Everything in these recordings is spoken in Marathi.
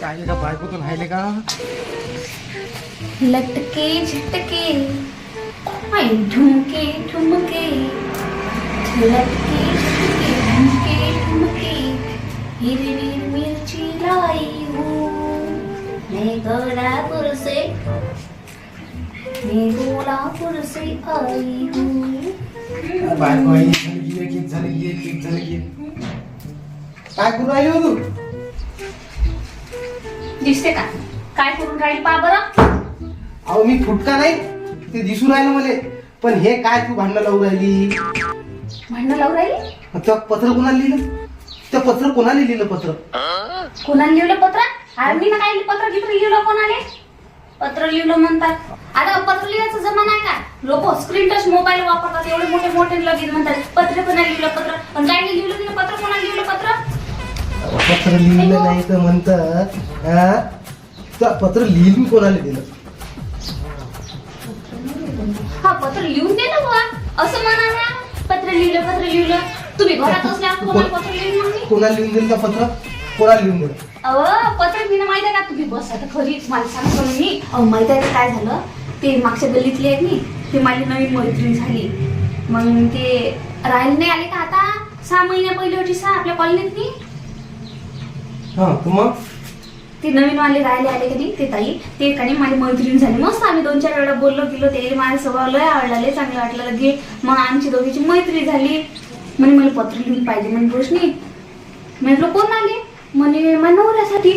काय का बायकोतून राहिले का लटके झटके आई ठुमके ठुमके लटके झटके ठुमके ठुमके हिरवी मिरची लाई हूँ। मैं गोलापुर से मैं गोलापुर से आई हूँ। बायको आई झाली एक एक झाली एक एक झाली एक काय करू राहिली हो तू? दिसते का? काय करून राहील पा बरं. अहो मी फुटका नाही ते दिसून राहिलं मला. पण हे काय तू भांडणं लावून राहिली? भांडणं लावून राहिली? त्या पत्र कोणाला लिहिलं? त्या पत्र कोणाला लिहिलं पत्र? कोणाला लिहिलं पत्र? अरे मी ना काय पत्र गित्र लिहिलं कोणाले? पत्र लिहिलं म्हणतात. आता पत्र लिहायचा जमाना आहे का? लोक स्क्रीन टच मोबाईल वापरतात एवढे मोठे मोठे लगेच म्हणतात. पत्र कोणाला लिहिलं पत्र? पण काय नाही लिहिलं तिने पत्र कोणाला लिहिलं पत्र? पत्र लिहिलं नाही तर म्हणतात हा? त्या पत्र लिहिलं कोणाला दिलं? हा पत्र लिहून दे ना बुवा. असं म्हणा ना. पत्र लिहिलं पत्र लिहिलं. तुम्ही घरात तुम्हाला पत्र लिहून कोणाला लिहून दिलं का पत्र? कोणाला लिहून दिलं? पत्र मी माहिती आहे का? तुम्ही बस आता खरीच मला सांगतो मी. अहो माहीत आहे का काय झालं? ते मागच्या गल्लीतले आहेत नी ते माझी नवीन मैत्रीण झाली. मग ते राहिले नाही आले का आता? सहा महिन्या पहिले होती सा आपल्या कॉलनीत नी. हा तू मग? ते नवीन वाले राहिले आले कधी? ते ताई ते काही माझी मैत्रीण झाली. मस्त आम्ही दोन चार वेळा बोललो गेलो ते माझा स्वभाव लय आवडला लय चांगलं वाटलं लगे. मग आमची दोघीची मैत्री झाली. म्हणे मला पत्र लिहून पाहिजे म्हणे रोशनी म्हटलं कोण आले? म्हणे माझ्या नवऱ्यासाठी.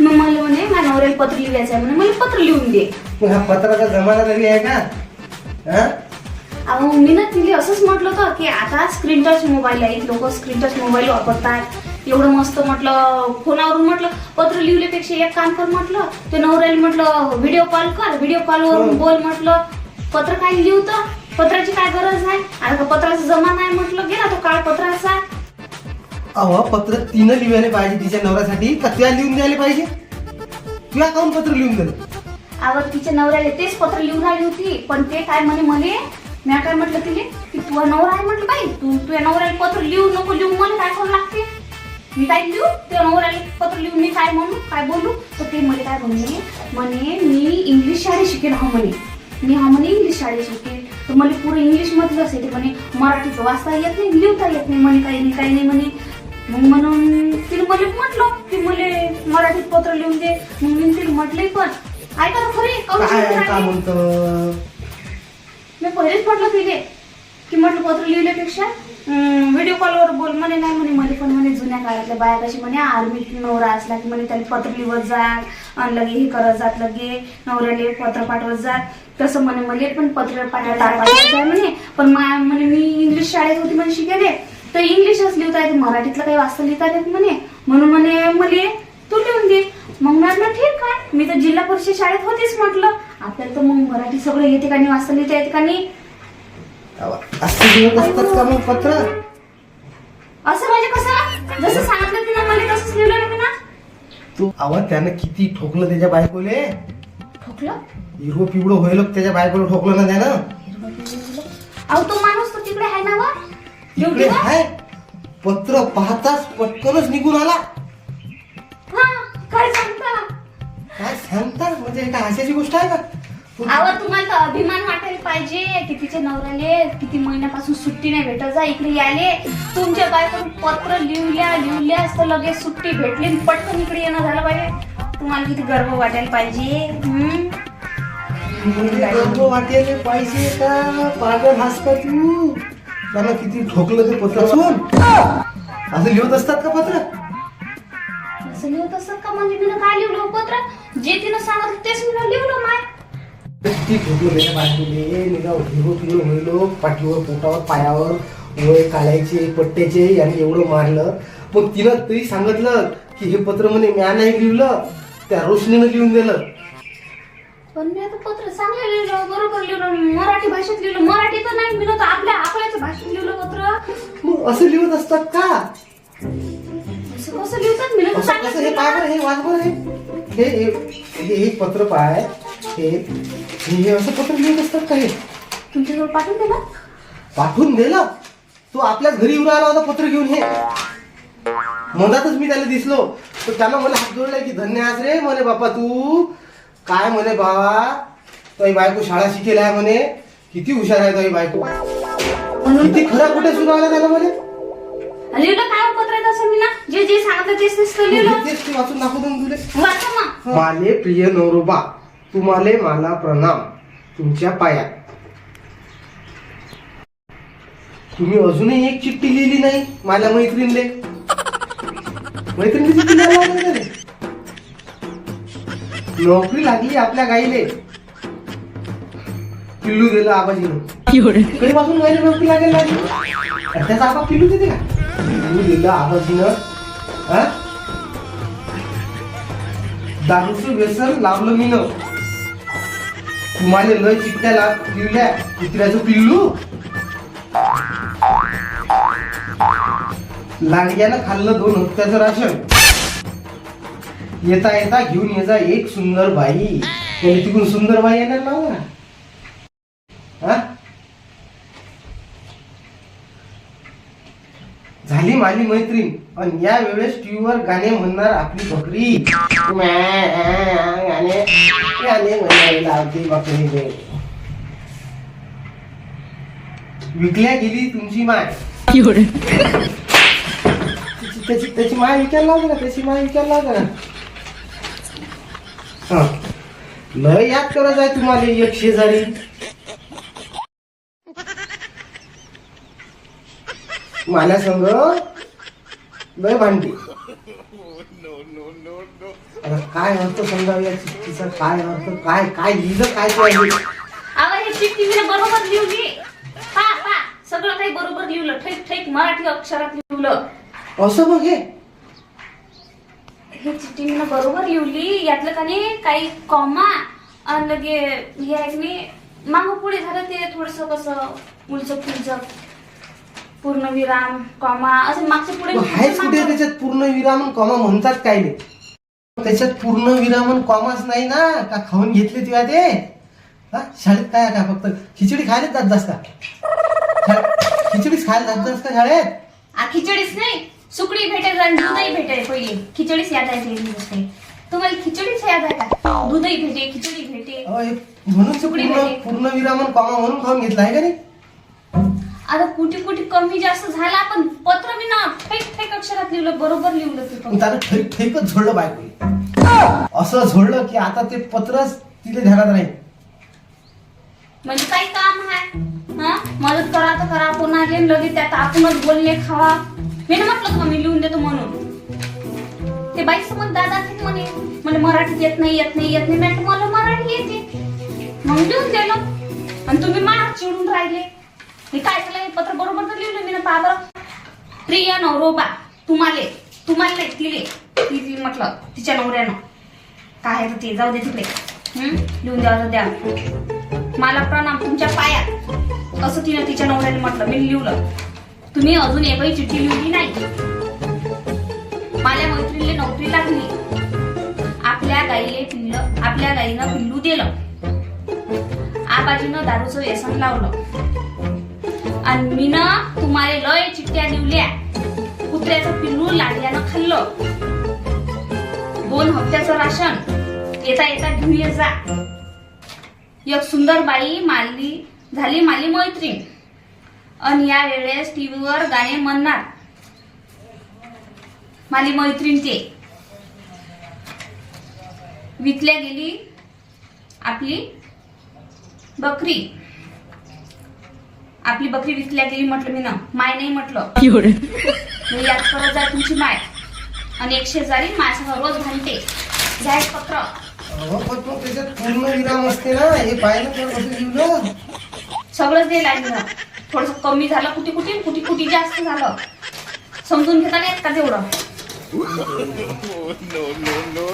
मग मला म्हणे माझ्या नवऱ्याला पत्र लिहायचं आहे म्हणे मला पत्र लिहून दे. मग हा पत्राचा जमाना तरी आहे का? हा? अहो मी ना तिने असंच म्हटलं होतं की आता स्क्रीन टच मोबाईल आहेत लोक स्क्रीन टच मोबाईल वापरतात. एवढं मस्त म्हटलं फोनावरून म्हटलं पत्र लिहिल्यापेक्षा एक काम कर म्हटलं ते नवऱ्याला म्हटलं व्हिडिओ कॉल कर व्हिडिओ कॉलवरून हो. बोल म्हटलं. पत्र काय लिहतं पत्राची काय गरज आहे? आता पत्राचा जमाना आहे म्हटलं गेला तो काळ पत्राचा. अहो पत्र तिनं लिहायला पाहिजे तिच्या नवऱ्यासाठी का तुला लिहून द्यायला पाहिजे? तुला काऊन पत्र लिहून दिलं आवर तिच्या नवऱ्याला तेच पत्र लिहून आली होती पण ते काय म्हणे म्हणे मी काय म्हटलं तिले की तुझा नवरा आहे म्हटलं बाई तू तुझ्या नवऱ्याला पत्र लिहू नको लिहू मला काय करू लागते? मी काय लिहू? तुझ्या नवऱ्याला पत्र लिहून मी काय म्हणू? काय बोलू? तर ते मला काय म्हणे? म्हणे मी इंग्लिश शाळेत शिकेन हा म्हणे. मी हा म्हणे इंग्लिश शाळेत शिकेन. तर मला पुरं इंग्लिश मधलंच येते म्हणे. मराठीचं वाचता येत नाही लिहिता येत नाही म्हणे काही नाही काही नाही म्हणे. मग म्हणून तिने मला म्हटलं की मला मराठीत पत्र लिहून दे. मग मी तिला म्हटले पण ऐका ना खरी मी पहिलेच म्हटलं तिथे की म्हटलं पत्र लिहिल्यापेक्षा व्हिडिओ कॉलवर बोल म्हणे नाही म्हणे मला पण म्हणे जुन्या काळातल्या बाया कशी म्हणे आर्मीत नवरा असला की म्हणे त्याला पत्र लिहत जात आणि लगे हे करत जात लगे नवऱ्याला पत्र पाठवत जात. तसं म्हणे मला पण पत्र पाठवत म्हणे. पण माया म्हणे मी इंग्लिश शाळेत होती म्हणे शिकायले. तर इंग्लिशच लिहिता येते मराठीतलं काही वाचता लिहिता येत म्हणे. म्हणून म्हणे मले तू लिहून दे. मग म्हटलं ठीक आहे. मी तर जिल्हा परिषद शाळेत होतीच म्हटलं. आपल्याला तर मग मराठी सगळं येते का नाही वाचता लिहिता येते का नाही? असं असतात का मग पत्र? असं म्हणजे कसं? जसं सांगितलं तिनं मला तसंच लिहिलं ना तू अहो त्यानं किती ठोकलं त्याच्या बायकोले? ठोकलं? हिरो पिवळं होईल त्याच्या बायकोला ठोकलं ना त्यानं. अहो तो माणूस तर तिकडे आहे ना ड्युटीवर? हाय पत्र पाहताच पटकनच निघून आला. हा काय सांगता? काय सांगता? म्हणजे हे काय हास्याची गोष्ट आहे का? तू- आवर तुम्हाला तर अभिमान वाटायला पाहिजे की तिच्या नवऱ्याले किती महिन्यापासून सुट्टी नाही भेटत. जा इकडे याले. तुमच्या बायकोन पत्र लिहल्या लिहल्या तर लगेच सुट्टी भेटली आणि पटकन इकडे येणं झालं पाहिजे. तुम्हाला किती गर्व वाटायला पाहिजे. हम्म? वाटेल पाहिजे का? पागल हास का तू? किती ठोकलं ते पत्र वाचून. असं लिहत असतात का पत्र? असं लिहत असत का? म्हणजे मी काय लिहिलं पत्र? जे तिनं सांगितलं तेच मी लिहिलं माय. किती ठोकलं त्याच्या बायकोले निघा हिरो पिवळं होईल पाठीवर पोटावर पायावर वय काढायचे पट्ट्याचे आणि एवढं मारलं. पण तिनं तरी सांगितलं की हे पत्र म्हणे म्या नाही लिहिलं त्या रोशनीनं लिहून दिलं. पण मी आता पत्र चांगलं लिहिलं बरोबर लिहिलं मराठी भाषेत लिहिलं. मराठी तर नाही मी तर आपल्या आपल्याच भाषेत लिहिलं पत्र. मग असं लिहत असतात का? असं कसं लिहितात? मी असं कसं हे पाय बरं हे वाच बरं हे हे एक पत्र पाय. हे हे असं पत्र लिहित असतात का हे? तुमच्याजवळ पाठवून दे ना. पाठवून दिलं तू आपल्याच घरी येऊन आला होता पत्र घेऊन हे. मधातच मी त्याला दिसलो. तर त्यानं मला हात जोडलाय की धन्य आहेस रे. म्हणे बापा तू काय म्हणे बाबा? तुझी बायको शाळा शिकेल आहे म्हणे. किती हुशार आहे तुझी बायको. किती खरं कुठे सुरू आला त्याला म्हणे? लिहिलं काय पत्र येत असं मी ना जे जे सांगितलं तेच तेच तर लिहिलं. तेच ते वाचून दाखवतो ना तुले वाचा मग. माले प्रिय नवरोबा तुम्हाले मला प्रणाम. तुमच्या पायात. तुम्ही अजूनही एक चिठ्ठी लिहिली नाही माझ्या मैत्रिणीले? मैत्रिणीची चिठ्ठी लिहायला लागली का रे? नोकरी लागली आपल्या गाईले. पिल्लू दिलं आबाजीनं. कधीपासून गाईला नोकरी लागेल लागली? त्याचा आबा पिल्लू देते का? पिल्लू दिलं दारूचं व्यसन लावलं मी न. तुम्हाला लय चिकट्याला पिवल्या कुत्र्याचं पिल्लू. लांडग्यानं खाल्लं दोन हप्त्याचं राशन. येता येता घेऊन ये जा एक सुंदर बाई. तिकडून सुंदर बाई येणार ना हो हा झाली माझी मैत्रीण. आणि या वेळेस टीव्हीवर गाणे म्हणणार आपली बकरी. गाणे गाणे म्हणायला लावते बकरी. विकल्या गेली तुमची माय. त्याची- त्याची माय विकायला लावते का त्याची माय विकायला का हा. लय याद करत आहे तुम्हाला एक शेजारी. माझ्या संग लय आता काय अर्थ समजावं या चिठ्ठीचा? काय अर्थ? काय काय लिहिलं काय हे चिठ्ठी मी बरोबर लिहिली. पा पा. सगळं काही बरोबर लिहिलं. ठेक ठेक मराठी अक्षरात लिहिलं. असं बघ हे? हे चिठ्ठी मी बरोबर लिहिली. यातलं का नाही काही कॉमा आणि लगे हे नाही मागं पुढे झालं ते थोडस कसं उलचक पुलचक पूर्ण विराम कॉमा असं मागच्या पुढे मग कुठे त्याच्यात पूर्ण विराम आणि कॉमा म्हणतात काय त्याच्यात पूर्ण विराम आणि कॉमाच नाही ना? का खाऊन घेतले तुला ते हा? शाळेत काय काय फक्त खिचडी खायला जात जास का? शा- खिचडीच खायला जात जास का शाळेत? आ, खिचडीच नाही. सुकडी भेटेल आणि दूधही भेटेल पहिली. खिचडीच याद आहे पहिली गोष्ट आहे. तुम्हाला खिचडीच याद आहे का? दूधही भेटे खिचडी भेटे अहो, हे म्हणून सुकडी पूर्ण. पूर्ण विराम आणि कॉमा म्हणून खाऊन घेतला आहे का नाही? आता कुठे कुठे कमी जास्त झाला पण पत्र मी ना ठेक ठेक अक्षरात लिहिलं बरोबर लिहिलं ते मग पण. त्यानं ठेक ठेकच झोडलं बायको. असं झोडलं की आता ते पत्रच तिथे ध्यानात नाही म्हणजे काही काम आहे. हा? मदत करा तर करा कोणा आले लगेच त्यात आपणच बोलले खावा. मी ना म्हटलं का मी लिहून देतो म्हणून. ते बाई समज दादा ठीक म्हणे. मला मराठीत येत नाही येत नाही येत नाही. मी म्हटलं, मला मराठी येते. मग लिहून दिलं. आणि तुम्ही मला चिडून राहिले. मी काय झालं हे पत्र बरोबर तर लिहिलं मी ना पहा बरं प्रिय नवरोबा तुम्हाले तुम्हाला नाही तिले. ती म्हटलं तिच्या नवऱ्यानं. काय आहे तर ते? जाऊ दे तिकडे. हम्म लिहून द्या द्या. मला प्रणाम तुमच्या पायात. असं तिनं तिच्या नवऱ्याने म्हटलं. मी लिहिलं. तुम्ही अजून एकही चिठ्ठी लिहिली नाही. माझ्या मैत्रिणीला नोकरी लागली. आपल्या गाईले पिल्लं आपल्या गाईनं पिल्लू दिलं. आबाजीनं दारूचं व्यसन लावलं. आणि मी ना तुम्हाला लय चिठ्ठ्या लिवल्या कुत्र्याचं पिल्लू लाडल्यानं खाल्लं. दोन हप्त्याचं राशन. येता येता घेऊन ये जा. एक सुंदर बाई माली झाली माली मैत्रीण. आणि या वेळेस टीव्हीवर गाणे म्हणणार. माली मैत्रीण ते. विकल्या गेली आपली बकरी. आपली बकरी विकल्या गेली म्हटलं मी ना माय नाही म्हटलं. मी याद करत जा तुमची माय. आणि एक शेजारी माझ्यासंग रोज भांडते जाहीर पत्र. अहो, पण मग त्याच्यात पूर्ण विराम असते ना हे पाहिलं तर कसं लिहिलं? सगळंच लागलं थोडस कमी झालं कुठे कुठे कुठे कुठे जास्त झालं. समजून घेता नाही येत का तेवढं?